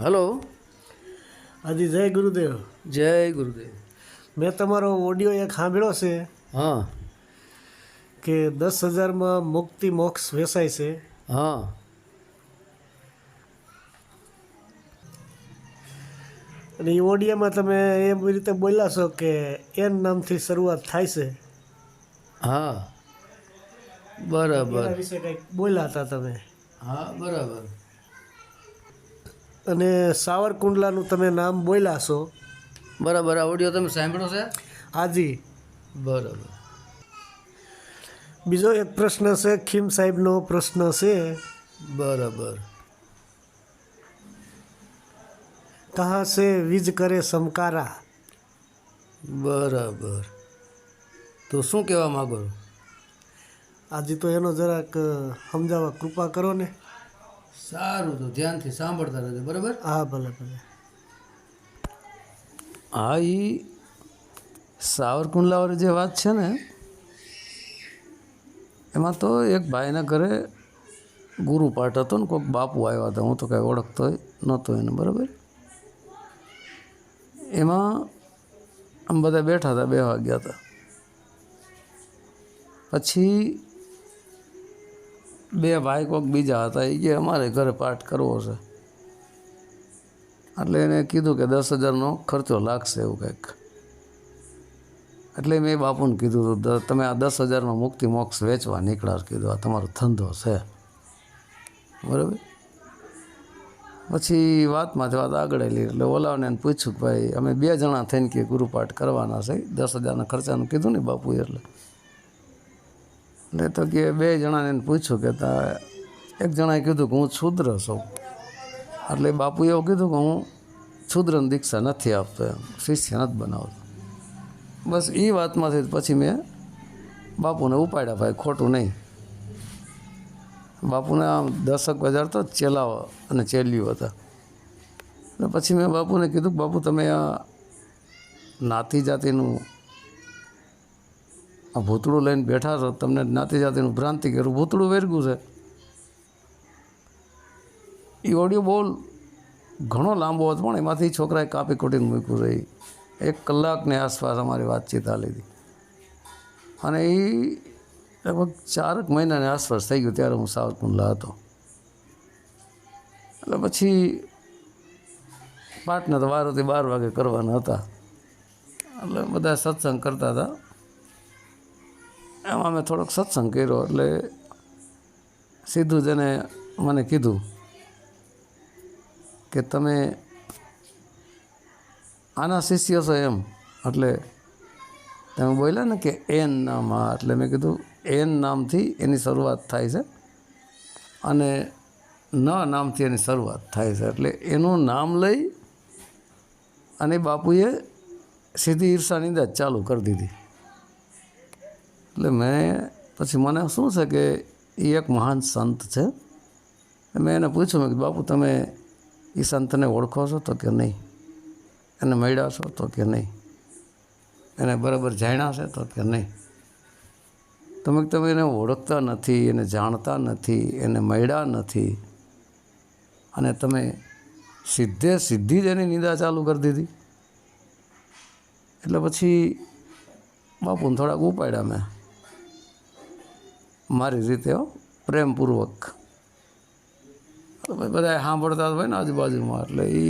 Hello. હાજી જય ગુરુદેવ. જય ગુરુદેવ. મેં તમારો ઓડિયો એક સાંભળ્યો છે હા. કે દસ હજારમાં મુક્તિ મોક્ષ વેસાય છે. હા. અને એ ઓડિયામાં તમે એમ રીતે બોલ્યા છો કે એન નામથી શરૂઆત થાય છે. હા. બરાબર. વિશે કંઈક બોલ્યા હતા તમે. હા બરાબર. અને સાવરકુંડલાનું તમે નામ બોલ્યા છો. બરાબર આ ઓડિયો તમે સાંભળ્યો છે? હાજી. બરાબર. બીજો એક પ્રશ્ન છે ખીમ સાહેબનો પ્રશ્ન છે. બરાબર. કહા છે વીજ કરે સમકારા? બરાબર. તો શું કહેવા માગો છો? આજે તો એનો જરાક સમજાવવા કૃપા કરો ને. સારું તો ધ્યાનથી સાંભળતા રહેજો બરાબર? હા ભલે ભલે. હા એ સાવરકુંડલાવાળી જે વાત છે ને એમાં તો એક ભાઈના ઘરે ગુરુ પાઠ હતો ને કોઈક બાપુ આવ્યા હતા હું તો કાંઈ ઓળખતો નહોતો એને બરાબર? એમાં આમ બધા બેઠા હતા બે વાગ્યા હતા. પછી બે ભાઈ કોઈક બીજા હતા એ કે અમારે ઘરે પાઠ કરવો છે. એટલે એને કીધું કે દસ હજારનો ખર્ચો લાગશે એવું કંઈક. એટલે મેં બાપુને કીધું હતું, તમે આ દસ હજારમાં મુક્તિ મોક્ષ વેચવા નીકળ્યા કીધું. આ તમારો ધંધો છે. બરાબર? પછી વાતમાંથી વાત આગળ લી એટલે ઓલાને પૂછ્યું કે ભાઈ અમે બે જણા થઈને કે ગુરુપાઠ કરવાના છે દસ હજારના ખર્ચાનું કીધું ને બાપુએ એટલે. એટલે તો કે બે જણાને પૂછ્યું કે તા, એક જણાએ કીધું કે હું શુદ્ર છું. એટલે બાપુએ એવું કીધું કે હું શુદ્રની દીક્ષા નથી આપતો એમ, શિષ્ય નથી બનાવતો. બસ એ વાતમાંથી પછી મેં બાપુને ઉપાડ્યા ભાઈ, ખોટું નહીં. બાપુને આમ દશક બજાર તો ચેલાવા અને ચેલ્યું હતા. અને પછી મેં બાપુને કીધું કે બાપુ તમે આ નાતી જાતિનું આ ભૂતળું લઈને બેઠા છો, તમને નાતી જાતિનું ભ્રાંતિ કર્યું. ભૂતળું વેરગું છે. એ ઓડિયો બહુ ઘણો લાંબો હતો, પણ એમાંથી છોકરાએ કાપી કૂટીને મૂક્યું રહી એક કલાકની આસપાસ અમારી વાતચીત હાલી હતી. અને એ લગભગ ચારક મહિનાની આસપાસ થઈ ગયું ત્યારે હું સાવરકુંડલા હતો. એટલે પછી પાઠને તો બારથી બાર વાગે કરવાના હતા. એટલે બધા સત્સંગ કરતા હતા. એમાં મેં થોડોક સત્સંગ કર્યો એટલે સીધું જ એને મને કીધું કે તમે આના શિષ્ય છો એમ. એટલે તમે બોલ્યા ને કે એન નામ હા એટલે મેં કીધું, એન નામથી એની શરૂઆત થાય છે અને ન નામથી એની શરૂઆત થાય છે. એટલે એનું નામ લઈ અને બાપુએ સીધી ઈર્ષાની અંદર ચાલુ કરી દીધી. એટલે મેં પછી મને શું છે કે એ એક મહાન સંત છે. મેં એને પૂછ્યું, મેં બાપુ, તમે એ સંતને ઓળખો છો તો કે નહીં? એને મળ્યા છો તો કે નહીં? એને બરાબર જાણ્યા છે તો કે નહીં? તમે તમે એને ઓળખતા નથી, એને જાણતા નથી, એને મળ્યા નથી. અને તમે સીધે સીધી જ એની નિંદા ચાલુ કરી દીધી. એટલે પછી બાપુને થોડાક ઉપાડ્યા મેં. મારી રીતે પ્રેમપૂર્વક. બધા સાંભળતા હોય ને આજુબાજુમાં, એટલે એ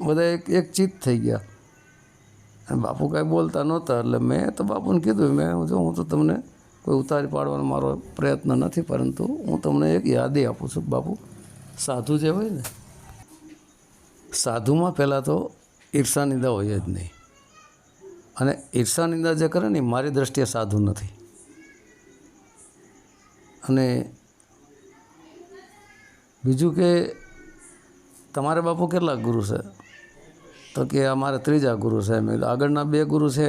બધા એક એક ચિત્ત થઈ ગયા. અને બાપુ કાંઈ બોલતા નહોતા, એટલે મેં તો બાપુને કીધું, મેં જો હું તો તમને કોઈ ઉતારી પાડવાનો મારો પ્રયત્ન નથી, પરંતુ હું તમને એક યાદી આપું છું, બાપુ. સાધુ જે હોય ને, સાધુમાં પહેલાં તો ઈર્ષાનિંદા હોય જ નહીં. અને ઈર્ષાનિંદા જે કરે ને મારી દ્રષ્ટિએ સાધુ નથી. અને બીજું કે તમારે બાપુ કેટલા ગુરુ છે? તો કે અમારે ત્રીજા ગુરુ છે મેં આગળના બે ગુરુ છે,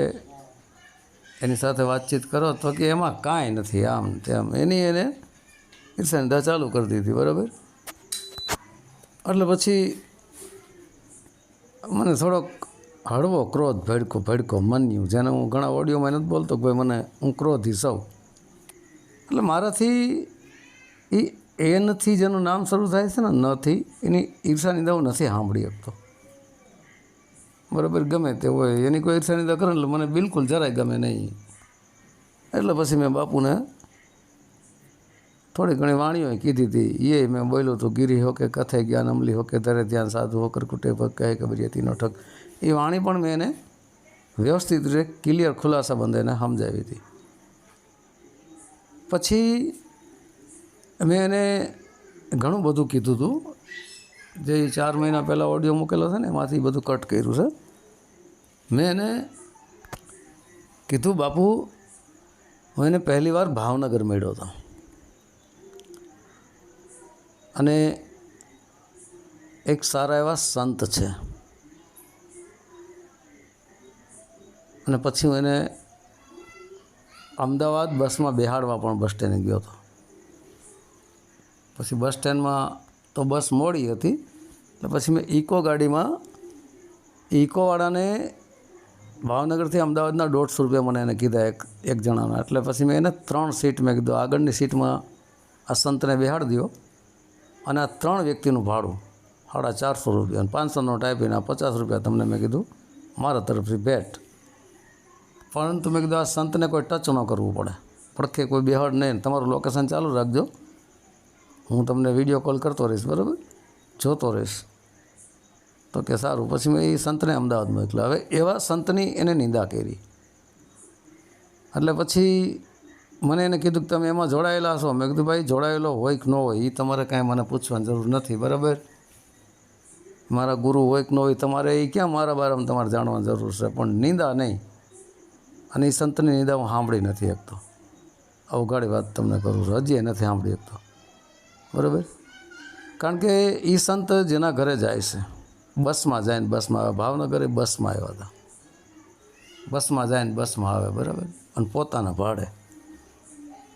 એની સાથે વાતચીત કરો. તો કે એમાં કાંઈ નથી આમ તેમ. એની એને સંધા ચાલુ કરી દીધી, બરાબર? એટલે પછી મને થોડોક હળવો ક્રોધ ભડકો ભડકો, મન્યું. જેને હું ઘણા ઓડિયોમાં નથી બોલતો કે ભાઈ મને હું ક્રોધી સૌ. એટલે મારાથી એ એનથી જેનું નામ શરૂ થાય છે ને, નથી, એની ઈર્ષા નિંદા હું નથી સાંભળી શકતો. બરાબર ગમે તે હોય, એની કોઈ ઈર્ષા નિંદા કરે એટલે મને બિલકુલ જરાય ગમે નહીં. એટલે પછી મેં બાપુને થોડી ઘણી વાણીઓ કીધી હતી. એ મેં બોલ્યું હતું, ગીરી હોકે કથે જ્ઞાન, અમલી હોકે ધરે ધ્યાન, સાધુ હોકર કુટે ભગ, કહે કબરિયતી નો ઠગ. એ વાણી પણ મેં એને વ્યવસ્થિત રીતે ક્લિયર ખુલાસા બંધ એને સમજાવી હતી. પછી મેં એને ઘણું બધું કીધું હતું જે ચાર મહિના પહેલાં ઓડિયો મૂકેલો છે ને, એમાંથી બધું કટ કર્યું છે. મેં એને કીધું, બાપુ, હું એને પહેલી વાર ભાવનગર મળ્યો હતો. અને એક સારા એવા સંત છે. અને પછી હું એને અમદાવાદ બસમાં બેહાડવા પણ બસ સ્ટેન્ડે ગયો હતો. પછી બસ સ્ટેન્ડમાં તો બસ મોડી હતી, એટલે પછી મેં ઇકો ગાડીમાં ઇકોવાળાને ભાવનગરથી અમદાવાદના દોઢસો રૂપિયા મને એને કીધા એક એક જણાના. એટલે પછી મેં એને ત્રણ સીટ મેં કીધું, આગળની સીટમાં આ સંતને બેહાડી દો અને આ ત્રણ વ્યક્તિનું ભાડું, સાડા ચારસો રૂપિયા, અને પાંચસો નોટ આ પચાસ રૂપિયા તમને મેં કીધું, મારા તરફથી ભેટ. પરંતુ મેં કીધું આ સંતને કોઈ ટચ ન કરવું પડે. પડખે કોઈ બેહડ નહીં. તમારું લોકેશન ચાલુ રાખજો. હું તમને વીડિયો કોલ કરતો રહીશ, બરાબર? જોતો રહીશ. તો કે સારું. પછી મેં એ સંતને અમદાવાદ મોકલ્યો હવે એવા સંતની એને નિંદા કરી. એટલે પછી મને એને કીધું કે તમે એમાં જોડાયેલા છો. મેં કીધું, ભાઈ, જોડાયેલો હોય કે ન હોય એ તમારે કાંઈ મને પૂછવાની જરૂર નથી. બરાબર? મારા ગુરુ હોય કે ન હોય, તમારે એ ક્યાં મારા બારામાં તમારે જાણવાની જરૂર છે? પણ નિંદા નહીં. અને એ સંતની નિંદા હું સાંભળી નથી શકતો. અવઘાડી વાત તમને કરું છું નથી સાંભળી શકતો. બરાબર? કારણ કે એ સંત જેના ઘરે જાય છે, બસમાં જાય ને બસમાં આવે. ભાવનગરે બસમાં આવ્યા હતા. બસમાં જાય ને બસમાં આવે, બરાબર? અને પોતાના ભાડે.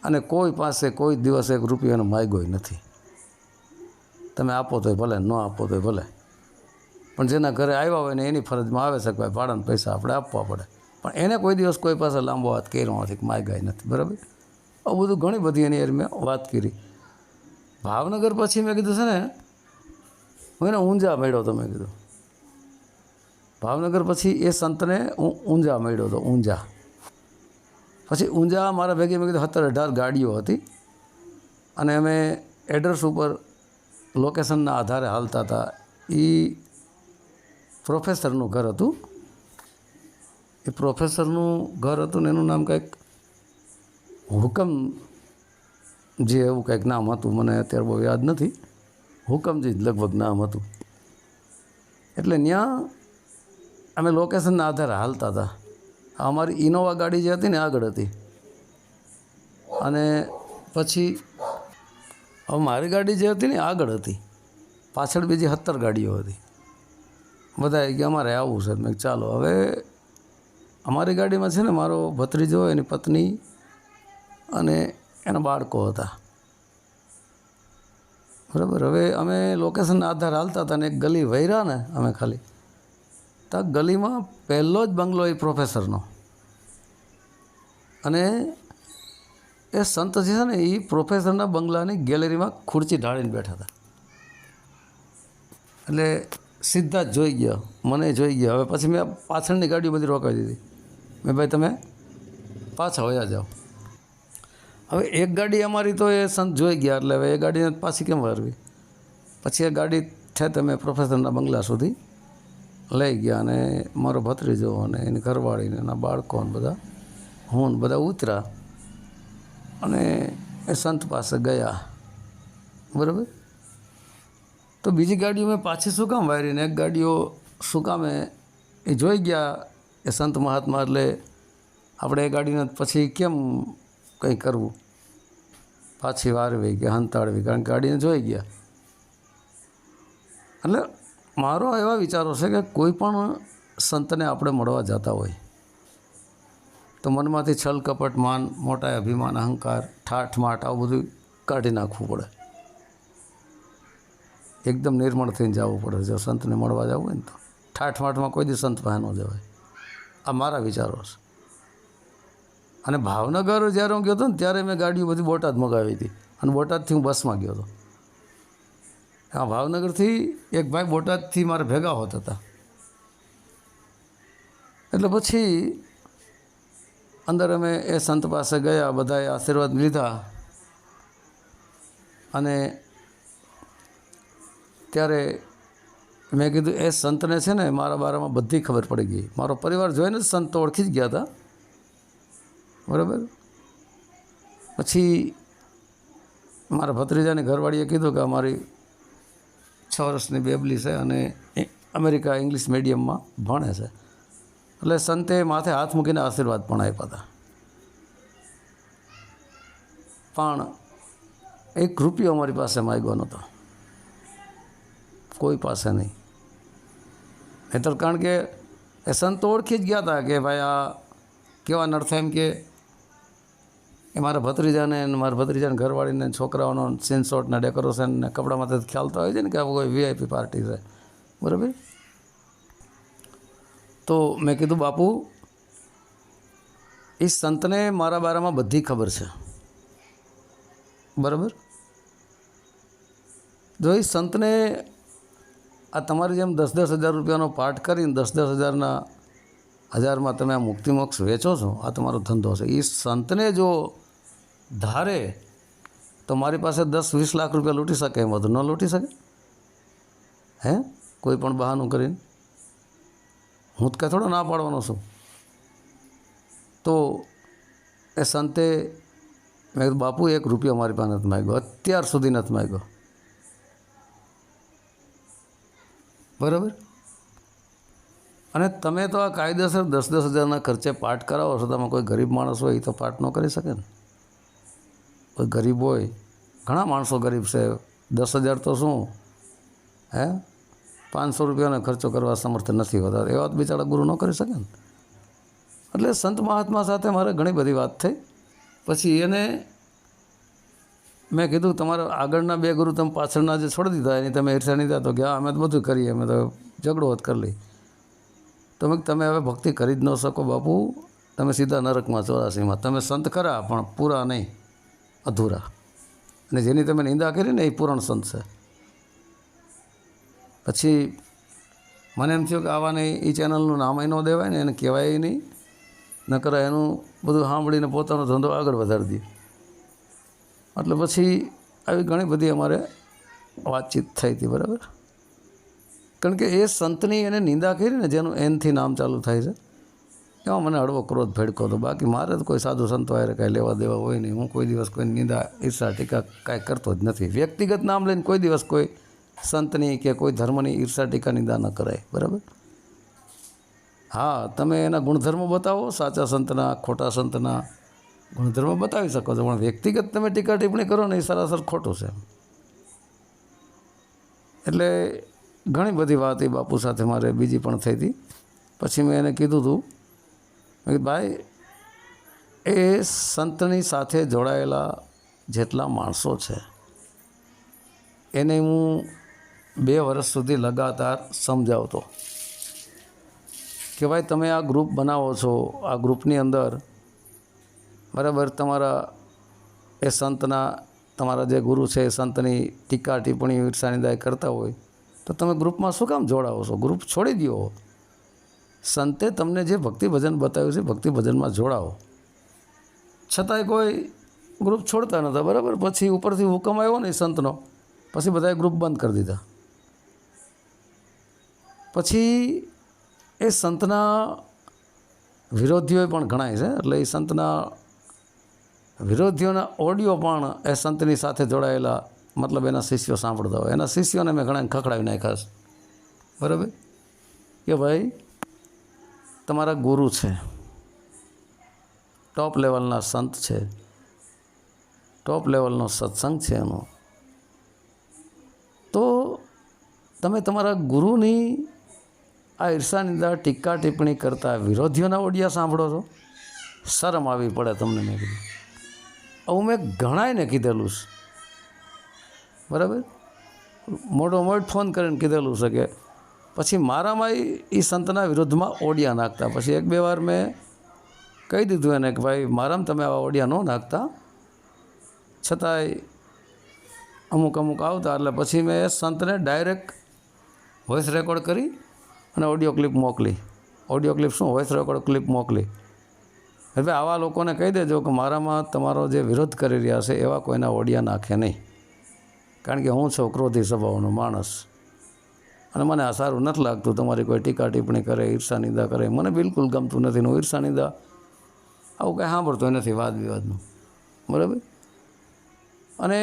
અને કોઈ પાસે કોઈ દિવસ એક રૂપિયાનો માગ્યો નથી. તમે આપો તોય ભલે, ન આપો તોય ભલે. પણ જેના ઘરે આવ્યા હોય ને એની ફરજમાં આવે છે કે ભાઈ ભાડાના પૈસા આપણે આપવા પડે. પણ એને કોઈ દિવસ કોઈ પાસે લાંબો વાત કર્યો નથી કે ગાય નથી, બરાબર? આવું બધું ઘણી બધી એની મેં વાત કરી. ભાવનગર પછી મેં કીધું છે ને, હું એને ઊંઝા મળ્યો હતો મેં કીધું. ભાવનગર પછી એ સંતને હું ઊંઝા મળ્યો હતો, ઊંઝા. પછી ઊંઝા મારા ભેગી મેં કીધું સત્તર અઢાર ગાડીઓ હતી અને અમે એડ્રેસ ઉપર લોકેશનના આધારે હાલતા હતા. એ પ્રોફેસરનું ઘર હતું. એ પ્રોફેસરનું ઘર હતું ને એનું નામ કંઈક હુકમ જે એવું કંઈક નામ હતું, મને અત્યારે બહુ યાદ નથી. હુકમજી લગભગ નામ હતું. એટલે ત્યાં અમે લોકેશનના આધારે હાલતા હતા. અમારી ઇનોવા ગાડી જે હતી ને આગળ હતી. અને પછી હવે મારી ગાડી જે હતી ને આગળ હતી. પાછળ બીજી સત્તર ગાડીઓ હતી. બધા કે અમારે આવવું છે. મેં ચાલો, હવે અમારી ગાડીમાં છે ને મારો ભત્રીજો, એની પત્ની અને એના બાળકો હતા. બરાબર? હવે અમે લોકેશનના આધારે હાલતા હતા અને એક ગલી વૈરા ને અમે ખાલી. તો ગલીમાં પહેલો જ બંગલો એ પ્રોફેસરનો અને એ સંત છે ને એ પ્રોફેસરના બંગલાની ગેલેરીમાં ખુરચી ઢાળીને બેઠા હતા. એટલે સીધા જ જોઈ ગયા, મને જોઈ ગયા. હવે પછી મેં પાછળની ગાડીઓ બધી રોકાવી દીધી. મેં ભાઈ તમે? પાછા વયા જાઓ. હવે એક ગાડી અમારી તો એ સંત જોઈ ગયા એટલે હવે એ ગાડીને પાછી કેમ વારવી? પછી એ ગાડી છે તમે પ્રોફેસરના બંગલા સુધી લઈ ગયા અને મારો ભત્રીજો અને એની ઘરવાળીને એના બાળકો ને બધા હું ને બધા ઉતર્યા અને એ સંત પાસે ગયા. બરાબર? તો બીજી ગાડીઓ મેં પાછી શું કામ વારીને? એક ગાડીઓ શું કામે એ જોઈ ગયા એ સંત મહાત્મા એટલે આપણે એ ગાડીને પછી કેમ કંઈ કરવું? પાછી વારવી કે હંતાડવી કારણ કે ગાડીને જોઈ ગયા. એટલે મારો એવા વિચારો છે કે કોઈ પણ સંતને આપણે મળવા જતા હોય, તો મનમાંથી છલ, કપટ, માન, મોટા અભિમાન, અહંકાર, ઠાઠ, માઠ, આવું બધું કાઢી નાખવું પડે. એકદમ નિર્મળ થઈને જવું પડે, જો સંતને મળવા જવું હોય ને તો. ઠાઠ, માઠમાં કોઈ દી સંત પાસે ન જવાય. આ મારા વિચારો છે. અને ભાવનગર જ્યારે હું ગયો હતો ને, ત્યારે મેં ગાડીઓ બધી બોટાદ મગાવી હતી. અને બોટાદથી હું બસમાં ગયો હતો. હા, ભાવનગરથી એક ભાઈ બોટાદથી મારે ભેગા હોત હતા. એટલે પછી અંદર અમે એ સંત પાસે ગયા, બધાએ આશીર્વાદ લીધા. અને ત્યારે મેં કીધું, એ સંતને છે ને મારા બારામાં બધી ખબર પડી ગઈ. મારો પરિવાર જોઈને જ સંત ઓળખી જ ગયા હતા. બરાબર? પછી મારા ભત્રીજાની ઘરવાળીએ કીધું કે અમારી છ વર્ષની બેબલી છે અને અમેરિકા ઇંગ્લિશ મીડિયમમાં ભણે છે. એટલે સંતે માથે હાથ મૂકીને આશીર્વાદ પણ આપ્યા હતા. પણ એક રૂપિયો અમારી પાસે માગ્યો નહોતો. કોઈ પાસે નહીં. નહીતર કારણ કે એ સંત ઓળખી જ ગયા હતા કે ભાઈ આ કેવા નર્થ એમ કે એ મારા ભત્રીજાને મારા ભત્રીજાને ઘરવાળીને છોકરાઓનો સીન ડેકોરેશનને કપડામાં ખ્યાલ તો આવે છે ને કે આ કોઈ વીઆઈપી પાર્ટી છે. બરાબર? તો મેં કીધું, બાપુ એ સંતને મારા બારામાં બધી ખબર છે. બરાબર? જો એ સંતને આ તમારી જેમ દસ દસ હજાર રૂપિયાનો પાઠ કરીને દસ દસ હજારના હજારમાં તમે આ મુક્તિમોક્ષ વેચો છો, આ તમારો ધંધો છે. એ સંતને જો ધારે, તો મારી પાસે દસ વીસ લાખ રૂપિયા લૂંટી શકે, એમ હતું ન લૂંટી શકે? હે? કોઈ પણ બહાનું કરીને? હું તો થોડો ના પાડવાનો છું. તો એ સંતે મેં બાપુ, એક રૂપિયો મારી પાસે નથી માગ્યો, અત્યાર સુધી નથી માગ્યો. બરાબર? અને તમે તો આ કાયદેસર દસ દસ હજારના ખર્ચે પાઠ કરાવો છો, તમે કોઈ ગરીબ માણસ હોય એ તો પાઠ ન કરી શકે ને? કોઈ ગરીબ હોય, ઘણા માણસો ગરીબ છે, દસ હજાર તો શું? હે? પાંચસો રૂપિયાનો ખર્ચો કરવા સમર્થ નથી હોતા એવા તો બિચારા ગુરુ ન કરી શકે ને? એટલે સંત મહાત્મા સાથે મારે ઘણી બધી વાત થઈ. પછી એને મેં કીધું, તમારા આગળના બે ગુરુ તમે પાછળના જે છોડી દીધા, એની તમે ઈર્ષા નહીં તો તો ગયા અમે બધું કરીએ, અમે તો ઝઘડો હોત કરી લઈ તમે તમે હવે ભક્તિ કરી જ ન શકો બાપુ, તમે સીધા નરકમાં ચોરાસીમાં. તમે સંત ખરા, પણ પૂરા નહીં, અધૂરા. અને જેની તમે નિંદા કરી ને એ પૂરણ સંત છે. પછી મને એમ થયું કે આવા નહીં એ ચેનલનું નામ ન દેવાય ને એને કહેવાય નહીં. ન કરાય એનું બધું સાંભળીને પોતાનો ધંધો આગળ વધારી દે. એટલે પછી આવી ઘણી બધી અમારે વાતચીત થઈ હતી, બરાબર? કારણ કે એ સંતની એને નિંદા કરી ને જેનું એનથી નામ ચાલુ થાય છે. એમાં મને હળવો ક્રોધ ભેડકો હતો. બાકી મારે તો કોઈ સાધુ સંતો હારે કાંઈ લેવા દેવા હોય નહીં. હું કોઈ દિવસ કોઈ નિંદા, ઈર્ષા, ટીકા કાંઈ કરતો જ નથી. વ્યક્તિગત નામ લઈને કોઈ દિવસ કોઈ સંતની કે કોઈ ધર્મની ઈર્ષા, ટીકા, નિંદા ન કરાય. બરાબર? હા, તમે એના ગુણધર્મો બતાવો, સાચા સંતના, ખોટા સંતના ગુણધર્મો બતાવી શકો છો, પણ વ્યક્તિગત તમે ટીકા ટિપ્પણી કરો ને એ સરાસર ખોટું છે. એટલે ઘણી બધી વાત એ બાપુ સાથે મારે બીજી પણ થઈ હતી. પછી મેં એને કીધું હતું કીધું, ભાઈ, એ સંતની સાથે જોડાયેલા જેટલા માણસો છે, એને હું બે વર્ષ સુધી લગાતાર સમજાવતો કે, ભાઈ, તમે આ ગ્રુપ બનાવો છો, આ ગ્રુપની અંદર બરાબર, તમારા એ સંતના, તમારા જે ગુરુ છે એ સંતની ટીકા, ટિપ્પણી ઈર્ષાનિદાય કરતા હોય, તો તમે ગ્રુપમાં શું કામ જોડાવો છો? ગ્રુપ છોડી દો સંતે તમને જે ભક્તિ ભજન બતાવ્યું છે ભક્તિ ભજનમાં જોડાવો છતાંય કોઈ ગ્રુપ છોડતા નહોતા બરાબર? પછી ઉપરથી હુકમ આવ્યો ને સંતનો, પછી બધાએ ગ્રુપ બંધ કરી દીધા. પછી એ સંતના વિરોધીઓ પણ ગણાય છે, એટલે એ સંતના વિરોધીઓના ઓડિયો પણ એ સંતની સાથે જોડાયેલા, મતલબ એના શિષ્યો સાંભળતા હોય. એના શિષ્યોને મેં ઘણા ખખડાવી નાખ્યા છે. બરાબર? કે ભાઈ, તમારા ગુરુ છે. ટોપ લેવલના સંત છે. ટોપ લેવલનો સત્સંગ છે એનો. તો તમે તમારા ગુરુની આ ઈર્ષાની નિંદા ટીકા ટિપ્પણી કરતા વિરોધીઓના ઓડિયા સાંભળો છો? શરમ આવી પડે તમને મેં કીધું. આવું મેં ઘણાયને કીધેલું છે. બરાબર? મોટો મોટ ફોન કરીને કીધેલું છે કે પછી મારામાં એ સંતના વિરુદ્ધમાં ઓડિયા નાખતા. પછી એક બે વાર મેં કહી દીધું એને કે ભાઈ, મારામાં તમે આવા ઓડિયા ન નાખતા. છતાંય અમુક અમુક આવતા. એટલે પછી મેં એ સંતને ડાયરેક્ટ વોઇસ રેકોર્ડ કરી અને ઓડિયો ક્લિપ મોકલી. ઓડિયો ક્લિપ શું? વોઇસ રેકોર્ડ ક્લિપ મોકલી. હવે આવા લોકોને કહી દેજો કે મારામાં તમારો જે વિરોધ કરી રહ્યા છે, એવા કોઈના ઓડિયા નાખે નહીં. કારણ કે હું છું ક્રોધી સ્વભાવનો માણસ. અને મને આ સારું નથી લાગતું, તમારી કોઈ ટીકા ટિપ્પણી કરે, ઈર્ષા નિંદા કરે, મને બિલકુલ ગમતું નથી હું ઈર્ષા નિંદા આવું કંઈ સાંભળતો નથી વાદ વિવાદનું બરાબર? અને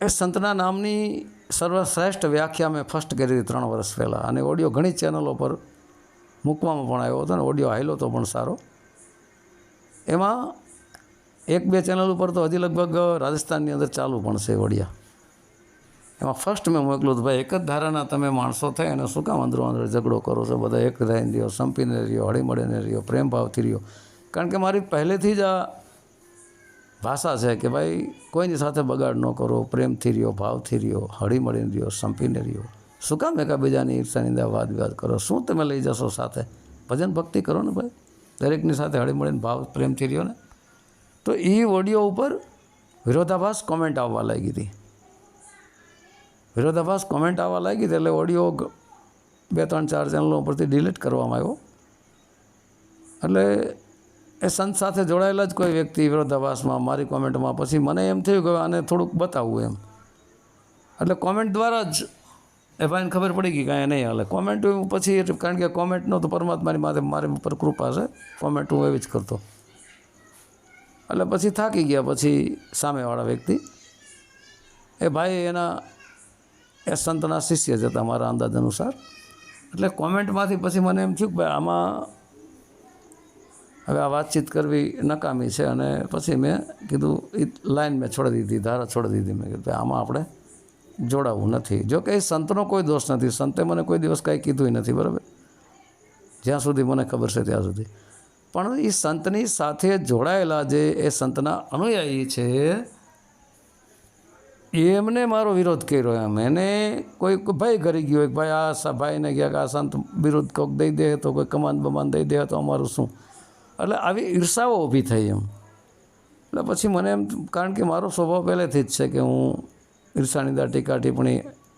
એ સંતના નામની સર્વશ્રેષ્ઠ વ્યાખ્યા મેં ફર્સ્ટ કરી હતી ત્રણ વર્ષ પહેલાં. અને ઓડિયો ઘણી ચેનલો પર મૂકવામાં પણ આવ્યો હતો ને ઓડિયો હાલ્યો તો પણ સારો. એમાં એક બે ચેનલ ઉપર તો હજી લગભગ રાજસ્થાનની અંદર ચાલુ પણ છે વડિયા. એમાં ફર્સ્ટ મેં મોકલું હતું, ભાઈ, એક જ ધારાના તમે માણસો થાય અને શું કામ અંદરો અંદર ઝઘડો કરો છો? બધા એક રહીને રહ્યો, સંપીને રહ્યો, હળીમળીને રહ્યો પ્રેમ ભાવથી રહ્યો. કારણ કે મારી પહેલેથી જ આ ભાષા છે કે, ભાઈ, કોઈની સાથે બગાડ ન કરો, પ્રેમથી રહ્યો, ભાવથી રહ્યો, હળીમળીને રહ્યો, સંપીને રહ્યો. શું કામ એકાબીજાની ઈર્ષા નિંદા વાદ વિવાદ કરો? શું તમે લઈ જશો સાથે? ભજન ભક્તિ કરો ને, ભાઈ? દરેકની સાથે હળીમળીને ભાવ પ્રેમથી રહ્યો ને, તો એ ઓડિયો ઉપર વિરોધાભાસ કોમેન્ટ આવવા લાગી હતી. વિરોધાભાસ કોમેન્ટ આવવા લાગી એટલે ઓડિયો બે, ત્રણ, ચાર ચેનલો ઉપરથી ડિલીટ કરવામાં આવ્યો. એટલે એ સંત સાથે જોડાયેલા જ કોઈ વ્યક્તિ વિરોધાભાસમાં, મારી કોમેન્ટમાં પછી મને એમ થયું કે આને થોડુંક બતાવવું એમ. એટલે કોમેન્ટ દ્વારા જ એ ભાઈને ખબર પડી ગઈ કાંઈ નહીં હાલે. કોમેન્ટ પછી કારણ કે કોમેન્ટનો તો પરમાત્માની માથે મારી ઉપર કૃપા છે. કોમેન્ટ હું એવી જ કરતો. એટલે પછી થાકી ગયા પછી સામેવાળા વ્યક્તિ. એ ભાઈ એના, એ સંતના શિષ્ય જ હતા મારા અંદાજ અનુસાર. એટલે કોમેન્ટમાંથી પછી મને એમ થયું કે ભાઈ આમાં હવે આ વાતચીત કરવી નકામી છે. અને પછી મેં કીધું એ લાઈન મેં છોડી દીધી, ધારા છોડી દીધી. મેં કીધું આમાં આપણે જોડાવું નથી. જો કે સંતનો કોઈ દોષ નથી. સંતે મને કોઈ દિવસ કાંઈ કીધું નથી, બરાબર? જ્યાં સુધી મને ખબર છે ત્યાં સુધી. પણ એ સંતની સાથે જોડાયેલા જે એ સંતના અનુયાયી છે એમને મારો વિરોધ કર્યો એમ. એને કોઈ ભાઈ કરી ગયો કે ભાઈ આ ભાઈને ગયા કે આ સંત વિરુદ્ધ કોઈક દઈ દે તો કોઈ કમાન બમાન દઈ દે તો અમારું શું? એટલે આવી ઈર્ષાઓ ઊભી થઈ એમ. એટલે પછી મને એમ કારણ કે મારો સ્વભાવ પહેલેથી જ છે કે હું ઈર્ષાનિંદા ટીકા પણ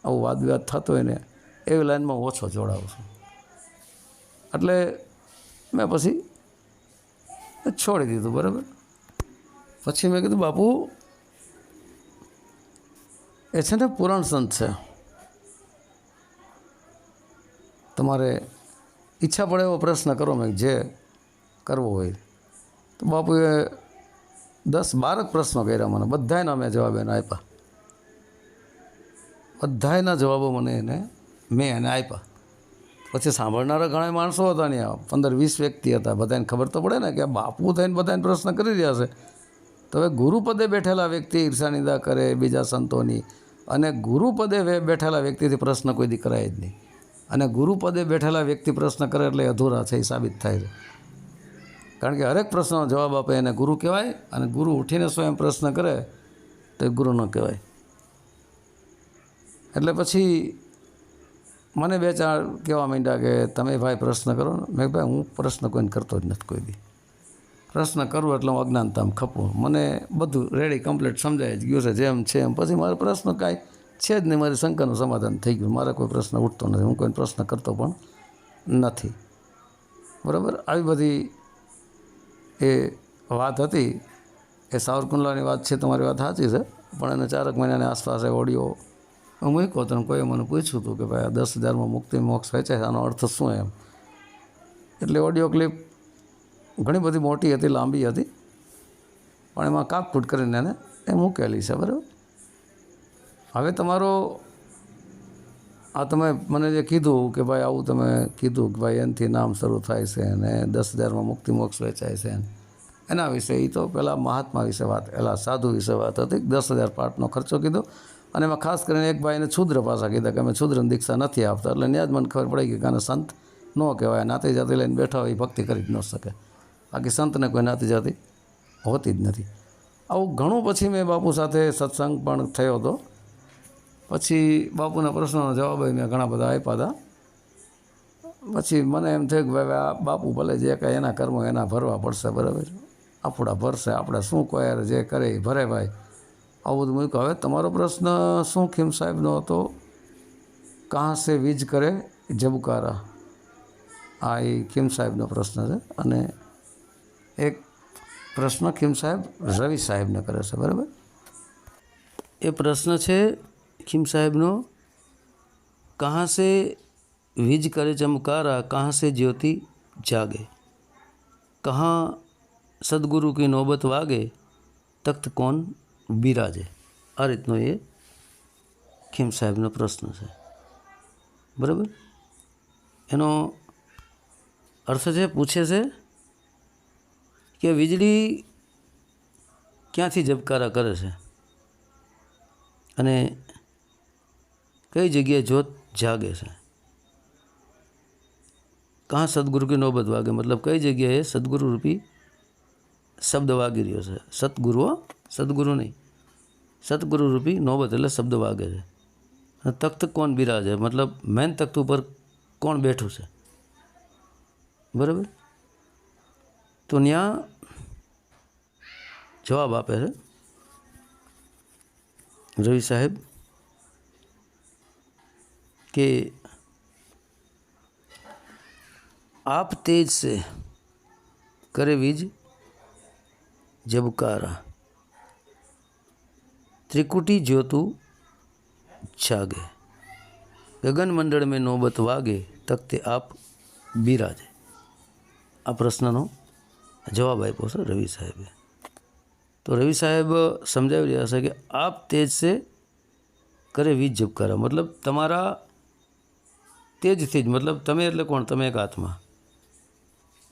આવો વાદ વિવાદ થતો હોય ને, એવી લાઈનમાં ઓછો જોડાવું છું. એટલે મેં પછી છોડી દીધું, બરાબર? પછી મેં કીધું, બાપુ, એ છે ને પુરાણ સંત છે. તમારે ઈચ્છા પડે એવો પ્રશ્ન કરો મેં, જે કરવો હોય. તો બાપુએ દસ બારક પ્રશ્નો કર્યા મને બધાયના અમે જવાબ એને આપ્યા. બધાયના જવાબો મને એને, મેં એને આપ્યા. પછી સાંભળનારા ઘણા માણસો હતા ને પંદર, વીસ વ્યક્તિ હતા. બધાને ખબર તો પડે ને કે બાપુ થઈને બધાને પ્રશ્ન કરી રહ્યા છે. તો હવે ગુરુપદે બેઠેલા વ્યક્તિ ઈર્ષા નિંદા કરે, બીજા સંતોની. અને ગુરુપદે બેઠેલા વ્યક્તિથી પ્રશ્ન કોઈ દી કરાય જ નહીં. અને ગુરુપદે બેઠેલા વ્યક્તિ પ્રશ્ન કરે એટલે અધૂરા છે, એ સાબિત થાય છે. કારણ કે હરેક પ્રશ્નનો જવાબ આપે એને ગુરુ કહેવાય અને ગુરુ ઉઠીને સ્વયં પ્રશ્ન કરે તો એ ગુરુ ન કહેવાય. એટલે પછી મને બે ચાર કહેવા માંડ્યા કે તમે ભાઈ પ્રશ્ન કરો. ને મેં ભાઈ, હું પ્રશ્ન કોઈને કરતો જ નથી કોઈ દી પ્રશ્ન કરું એટલે હું અજ્ઞાનતામાં ખપું. મને બધું રેડી કમ્પ્લીટ સમજાય જ ગયું છે, જેમ છે એમ. પછી મારો પ્રશ્ન કાંઈ છે જ નહીં. મારી શંકાનું સમાધાન થઈ ગયું. મારે કોઈ પ્રશ્ન ઉઠતો નથી. હું કોઈ પ્રશ્ન કરતો પણ નથી. બરાબર? આવી બધી એ વાત હતી. એ સાવરકુંડલાની વાત છે, તમારી વાત સાચી છે. પણ એને ચારક મહિનાની આસપાસ એ ઓડિયો મૂક્યો તો કોઈએ મને પૂછ્યું હતું કે ભાઈ આ દસ હજારમાં મુક્તિ મોક્ષ વેચાય આનો અર્થ શું એમ? એટલે ઓડિયો ક્લિપ ઘણી બધી મોટી હતી, લાંબી હતી. પણ એમાં કાપકૂટ કરીને એને એ મૂકેલી છે, બરાબર? હવે તમારો આ તમે મને જે કીધું કે ભાઈ આવું તમે કીધું કે ભાઈ એનથી નામ શરૂ થાય છે અને દસ હજારમાં મુક્તિ મોક્ષ વેચાય છે એના વિશે એ તો પહેલાં મહાત્મા વિશે વાત એલા સાધુ વિશે વાત હતી, દસ હજાર પાઠનો ખર્ચો કીધો. અને એમાં ખાસ કરીને એક ભાઈને છુદ્ર પાછા કીધા કે અમે છુદ્રની દીક્ષા નથી આપતા. એટલે ત્યાં જ મને ખબર પડી ગઈ કે આને સંત ન કહેવાય, નાતે જાતિ લઈને બેઠા હોય એ ભક્તિ કરી જ ન શકે. બાકી સંતને કોઈ નાતી જાતિ હોતી જ નથી. આવું ઘણું પછી મેં બાપુ સાથે સત્સંગ પણ થયો હતો. પછી બાપુના પ્રશ્નોના જવાબ મેં ઘણા બધા આપ્યા હતા. પછી મને એમ થયું કે ભાઈ, આ બાપુ ભલે જે કાંઈ એના કર્મો એના ભરવા પડશે, બરાબર? આપણા ભરશે, આપણે શું કહે જે કરે એ ભરે ભાઈ. આવું બધું મૂક્યું હવે તમારો પ્રશ્ન શું ખીમ સાહેબનો હતો? કાં સે વીજ કરે જબકારા આ એ ખીમ સાહેબનો પ્રશ્ન છે. અને એક પ્રશ્ન ખીમ સાહેબ રવિ સાહેબને કરે છે, બરાબર? એ પ્રશ્ન છે ખીમ સાહેબનો કહાં સે વીજ કરે ચમકારા કહાં સે જ્યોતિ જાગે? કહાં સદગુરુ કી નોબત વાગે? તખ્ત કોણ બિરાજે. આ રીતનો એ ખીમ સાહેબનો પ્રશ્ન છે. બરાબર? એનો અર્થ છે, પૂછે છે કે વીજળી ક્યાંથી જબકારા કરે છે? અને કઈ જગ્યાએ જ્યોત જાગે છે? કાં સદગુરુ કે નોબત વાગે? મતલબ કઈ જગ્યાએ સદગુરુ રૂપી શબ્દ વાગી રહ્યો છે? સદગુરુઓ? સદગુરુ નહીં. સતગુરુ રૂપી નોબત એટલે શબ્દ વાગે છે અને તખ્ત કોણ બિરાજે મતલબ મેન તખ્ત ઉપર કોણ બેઠું છે બરાબર તો ત્યાં જવાબ આપે છે રવિ સાહેબ કે आप तेज से करे वीज जबकारा ત્રિકુટી જ્યોતું જાગે. ગગનમંડળ મેં નોબત વાગે, તખતે આપ બિરાજે. આ પ્રશ્નનો જવાબ આપ્યો છે રવિ સાહેબે. તો રવિ સાહેબ સમજાવી રહ્યા છે કે આપ તેજ સે કરે વીજ જબકારા. મતલબ તમારા તેજથી જ, મતલબ તમે એટલે કોણ? તમે એક આત્મા.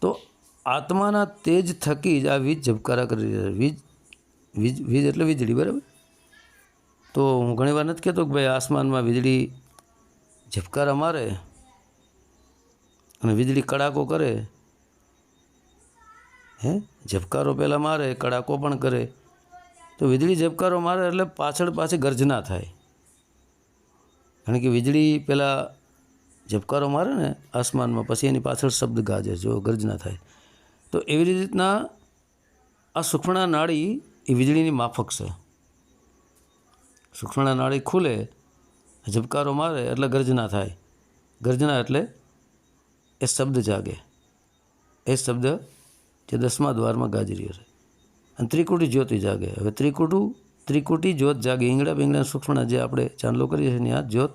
તો આત્માના તેજ થકી જ આ વીજ ઝબકારા કરી રહ્યા વીજ વીજ વીજ એટલે વીજળી, બરાબર? તો હું ઘણી વાર નથી કહેતો કે ભાઈ આસમાનમાં વીજળી ઝબકારા મારે અને વીજળી કડાકો કરે. હે? ઝબકારો પહેલાં મારે, કડાકો પણ કરે. તો વીજળી ઝબકારો મારે એટલે પાછળ પાછી ગર્જના થાય. કારણ કે વીજળી પહેલાં ઝબકારો મારે ને આસમાનમાં, પછી એની પાછળ શબ્દ ગાજે જો ગર્જના થાય. તો એવી રીતના આ સુખણા નાળી એ વીજળીની માફક છે. સુખણા નાળી ખુલે, ઝબકારો મારે, એટલે ગર્જના થાય. ગર્જના એટલે એ શબ્દ જાગે. એ શબ્દ જે દસમા દ્વારમાં ગાજરી હશે. અને ત્રિકુટી જ્યોતિ જાગે. હવે ત્રિકુટું, ત્રિકુટી જ્યોત જાગે. ઈંગડા બિંગડા સૂક્ષ્મણા જે આપણે ચાંદલો કરીએ છીએ, ત્યાં જ્યોત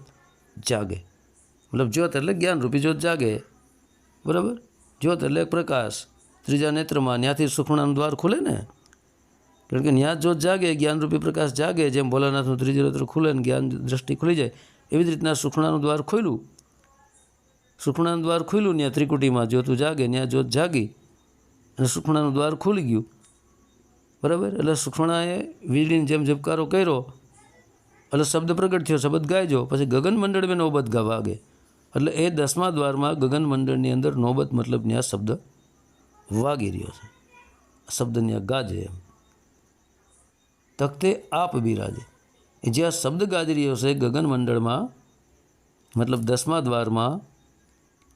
જાગે. મતલબ જ્યોત એટલે જ્ઞાનરૂપી જ્યોત જાગે. બરાબર? જ્યોત એટલે પ્રકાશ. ત્રીજા નેત્રમાં ત્યાંથી સુખમણાનું દ્વાર ખુલે ને કારણ કે ત્યાં જ્યોત જાગે, જ્ઞાનરૂપી પ્રકાશ જાગે, જેમ ભોલાનાથનું ત્રીજું રત્ર ખુલે ને જ્ઞાન દ્રષ્ટિ ખુલી જાય, એવી જ રીતના સુખણાનું દ્વાર ખોલ્યું. સુખણાનું દ્વાર ખુલ્યું ત્યાં ત્રિકુટીમાં જ્યોતું જાગે ત્યાં જ્યોત જાગી અને સુખણાનું દ્વાર ખુલી ગયું. બરાબર? એટલે સુખણાએ વીજળીની જેમ ઝબકારો કર્યો, એટલે શબ્દ પ્રગટ થયો, શબ્દ ગાયજો, પછી ગગન મંડળ મેં નોબત ગા વાગે. એટલે એ દસમા દ્વારમાં ગગન મંડળની અંદર નોબત મતલબ ત્યાં શબ્દ વાગી રહ્યો છે. શબ્દ ત્યાં ગાજે એમ. તખ્તે આપ બિરાજે એ જે આ શબ્દ ગાજી રહ્યો છે ગગન મંડળમાં, મતલબ દસમા દ્વારમાં,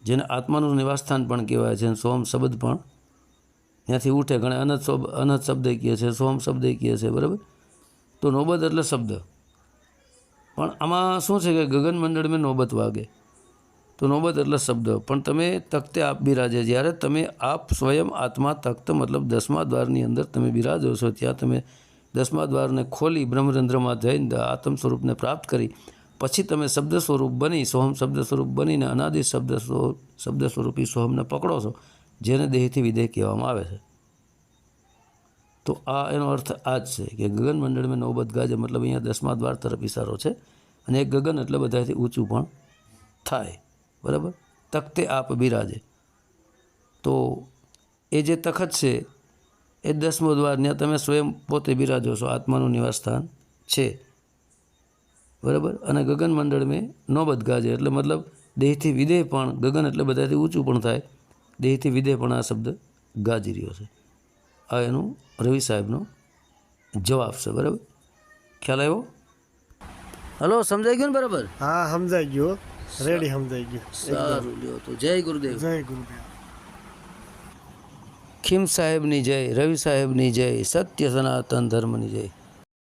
જેને આત્માનું નિવાસસ્થાન પણ કહેવાય છે, અને સોમ શબ્દ પણ ત્યાંથી ઉઠે. ઘણા અનત શબ અનત શબ્દ કહે છે, સોમ શબ્દ કહે છે, બરાબર? તો નોબત એટલે શબ્દ. પણ આમાં શું છે કે ગગન મંડળ મેં નોબત વાગે. તો નોબત એટલે શબ્દ. પણ તમે તખ્તે આપ બિરાજે જ્યારે તમે આપ સ્વયં આત્મા તખ્ત, મતલબ દસમા દ્વારની અંદર તમે બિરાજો છો, ત્યાં તમે દસમા દ્વારને ખોલી બ્રહ્મરંધ્રમાં જઈને આત્મ સ્વરૂપને પ્રાપ્ત કરી. પછી તમે શબ્દ સ્વરૂપ બની, સોહમ શબ્દ સ્વરૂપ બનીને અનાદિ શબ્દ શબ્દ સ્વરૂપી સોહમને પકડો છો, જેને દેહથી વિદેહ કહેવામાં આવે છે. તો આ એનો અર્થ આ જ છે કે ગગન મંડળમાં નવબત ગાજે મતલબ અહીંયા દસમા દ્વાર તરફ ઇશારો છે અને એક ગગન એટલે બધાથી ઊંચું પણ થાય. બરાબર? તખતે આપ બિરાજે. તો એ જે તખત છે એ દસમો દ્વાર ત્યાં તમે સ્વયં પોતે બિરાજો છો આત્માનું નિવાસસ્થાન છે. બરાબર? અને ગગન મંડળ મેં નોબત ગાજે એટલે મતલબ દેહથી વિદેહ પણ ગગન એટલે બધાથી ઊંચું પણ થાય દેહથી વિદેહ પણ આ શબ્દ ગાજી રહ્યો છે. આ એનું રવિ સાહેબનો જવાબ છે બરાબર? ખ્યાલ આવ્યો? હલો સમજાઈ ગયું ને બરાબર? હા સમજાઈ ગયો. રેડી સમજાઈ ગયું. સારું લ્યો તો. જય ગુરુદેવ. જય ગુરુદેવ. ખીમ સાહેબની જય રવિ સાહેબની જય સત્ય સનાતન ધર્મની જય.